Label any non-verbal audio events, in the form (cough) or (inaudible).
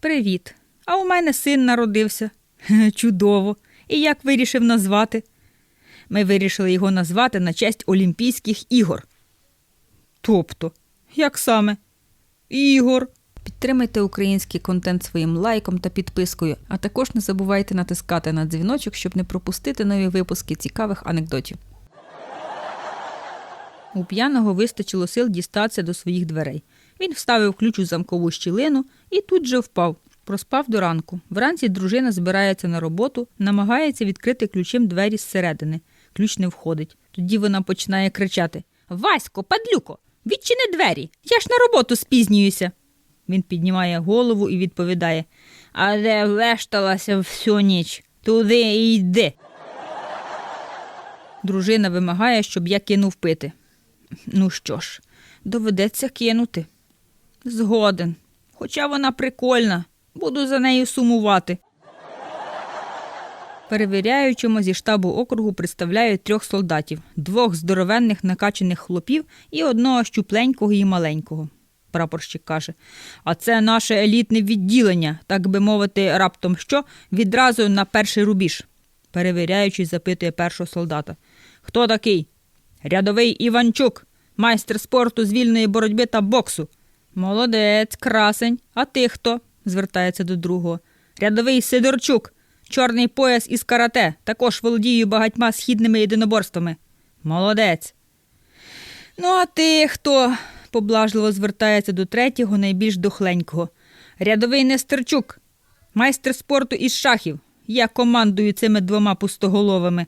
Привіт. А у мене син народився. (laughs) Чудово. І як вирішив назвати? Ми вирішили його назвати на честь Олімпійських ігор. Тобто, як саме? Ігор. Підтримайте український контент своїм лайком та підпискою, а також не забувайте натискати на дзвіночок, щоб не пропустити нові випуски цікавих анекдотів. У п'яного вистачило сил дістатися до своїх дверей. Він вставив ключ у замкову щілину і тут же впав. Проспав до ранку. Вранці дружина збирається на роботу, намагається відкрити ключем двері зсередини. Ключ не входить. Тоді вона починає кричати: Васько, падлюко, відчини двері! Я ж на роботу спізнююся. Він піднімає голову і відповідає: А де вешталася всю ніч? Туди і йди. Дружина вимагає, щоб я кинув пити. Ну що ж, доведеться кинути. Згоден. Хоча вона прикольна, буду за нею сумувати. Перевіряючому зі штабу округу представляють трьох солдатів, двох здоровенних накачаних хлопів і одного щупленького і маленького. Прапорщик каже: А це наше елітне відділення, так би мовити, раптом що, відразу на перший рубіж. Перевіряючий запитує першого солдата. Хто такий? Рядовий Іванчук, майстер спорту з вільної боротьби та боксу. Молодець, красень. А ти хто? звертається до другого. Рядовий Сидорчук, чорний пояс із карате, також володію багатьма східними єдиноборствами. Молодець. Ну, а ти хто? поблажливо звертається до третього, найбільш дохленького. Рядовий Нестерчук, майстер спорту із шахів. Я командую цими двома пустоголовими.